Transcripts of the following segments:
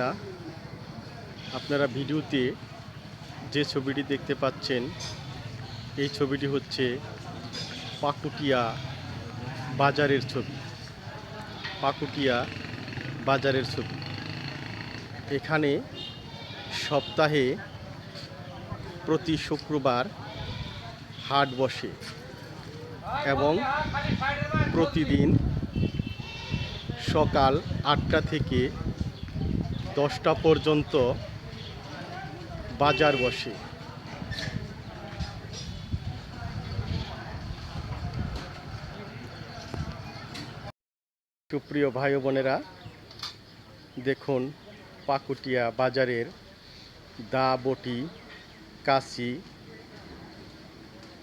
না। আপনারা ভিডিওতে যে ছবিটি দেখতে পাচ্ছেন, এই ছবিটি হচ্ছে পাকুটিয়া বাজারের ছবি। পাকুটিয়া বাজারের ছবি। এখানে সপ্তাহে প্রতি শুক্রবার হাট বসে এবং প্রতিদিন সকাল আটটা থেকে দশটা পর্যন্ত বাজার বসে। সুপ্রিয় ভাই বোনেরা, দেখুন পাকুটিয়া বাজারের দা বটি, কাশি,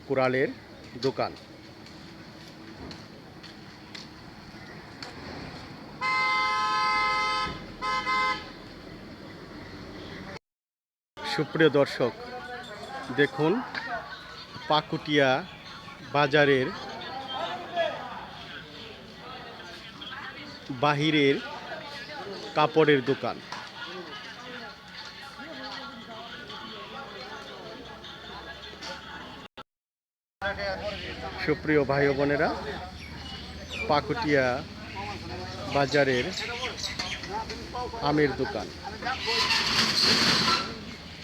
কুড়ালের দোকান। সুপ্রিয় দর্শক, দেখুন পাকুটিয়া বাজারের বাহিরের কাপড়ের দোকান। সুপ্রিয় ভাই বোনেরা, পাকুটিয়া বাজারের আমের দোকান।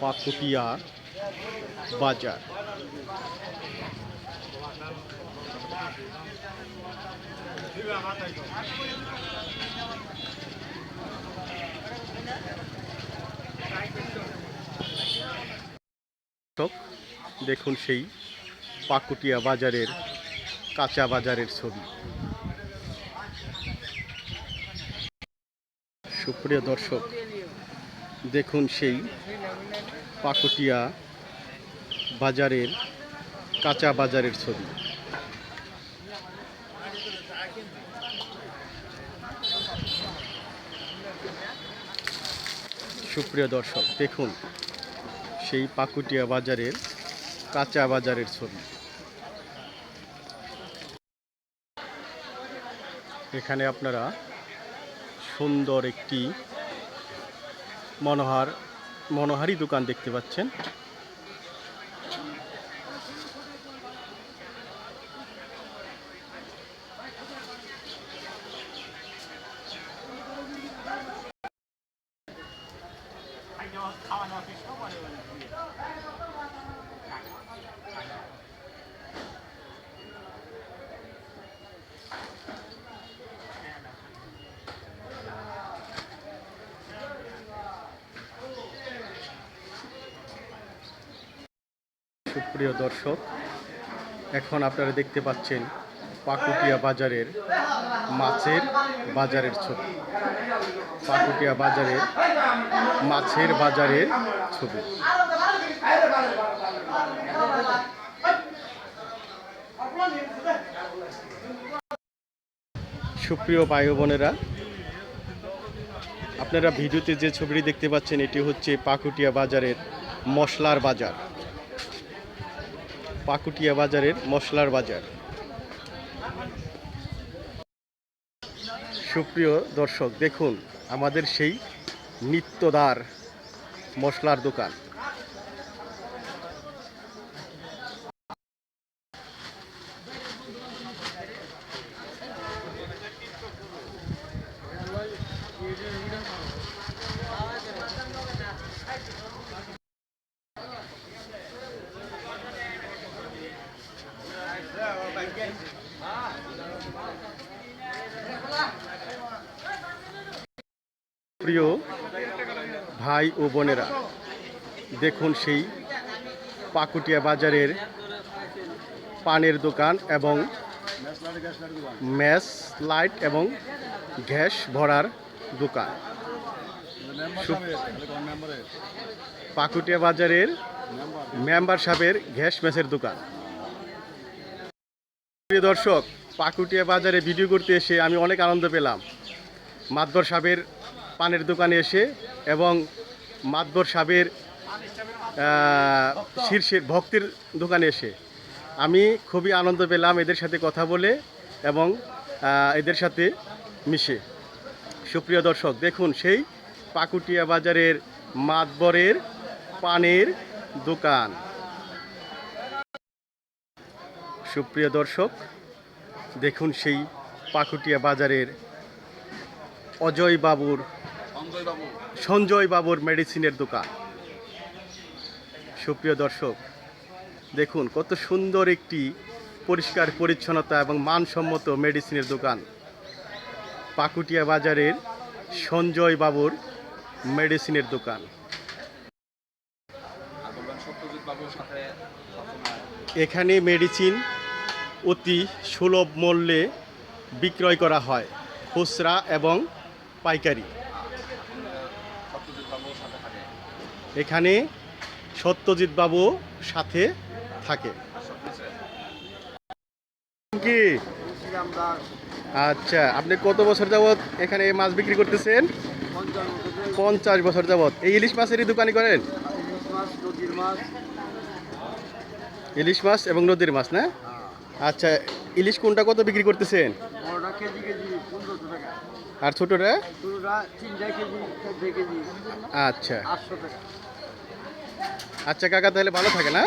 পাকুটিয়া বাজার। দেখুন সেই পাকুটিয়া বাজারের কাঁচা বাজারের ছবি। সুপ্রিয় দর্শক দেখুন সেই পাকুটিয়া বাজারের, কাঁচা বাজারের ছবি। সুপ্রিয় দর্শক, দেখুন, সেই পাকুটিয়া বাজারের, কাঁচা বাজারের ছবি। এখানে আপনারা সুন্দর একটি মনোহার মনোহারি দোকান দেখতে পাচ্ছেন। সুপ্রিয় দর্শক, এখন আপনারা দেখতে পাচ্ছেন পাকুটিয়া বাজারের মাছের বাজারের ছবি। পাকুটিয়া বাজারের মাছের বাজারের ছবি। সুপ্রিয় ভাই বোনেরা, আপনারা ভিডিওতে যে ছবিটি দেখতে পাচ্ছেন, এটি হচ্ছে পাকুটিয়া বাজারের মশলার বাজার। পাকুটিয়া বাজারের মশলার বাজার। সুপ্রিয় দর্শক দেখুন আমাদের সেই নিত্যদার মশলার দোকান। প্রিয় ভাই ও বোনেরা, দেখুন সেই পাকুটিয়া বাজারের পানের দোকান এবং ম্যাস লাইট এবং গ্যাস ভরার দোকান। পাকুটিয়া বাজারের মেম্বার সাহেবের গ্যাস ম্যাচের দোকান। প্রিয় দর্শক, পাকুটিয়া বাজারে ভিডিও করতে এসে আমি অনেক আনন্দ পেলাম। মাতবর সাহেবের পানের দোকানে এসে এবং মাতবর সাহেবের শীর্ষের ভক্তির দোকানে এসে। আমি খুবই আনন্দ পেলাম এদের সাথে কথা বলে এবং এদের সাথে মিশে। সুপ্রিয় দর্শক, দেখুন সেই পাকুটিয়া বাজারের মাতবরের পানের দোকান। সুপ্রিয় দর্শক, দেখুন সেই পাকুটিয়া বাজারের অজয় বাবুর সঞ্জয় বাবুর মেডিসিনের দোকান। সুপ্রিয় দর্শক, দেখুন কত সুন্দর একটি পরিষ্কার, পরিচ্ছন্নতা এবং মানসম্মত মেডিসিনের দোকান। পাকুটিয়া বাজারের সঞ্জয় বাবুর মেডিসিনের দোকান। এখানে মেডিসিন অতি সুলভ মূল্যে বিক্রয় করা হয়, খুচরা এবং পাইকারি। এখানে সত্যজিৎ বাবু সাথে থাকে। কি? আচ্ছা আপনি কত বছর যাবত এখানে মাছ বিক্রি করতেছেন? পঞ্চাশ বছর যাবত এই ইলিশ মাছেরই দোকানি করেন? ইলিশ মাছ এবং নদীর মাছ না? আচ্ছা ইলিশ কোনটা কত বিক্রি করতেছেন? KG KG? টাকা। আর কেজি আচ্ছা। আচ্ছা কাকা তাহলে ভালো থাকে না?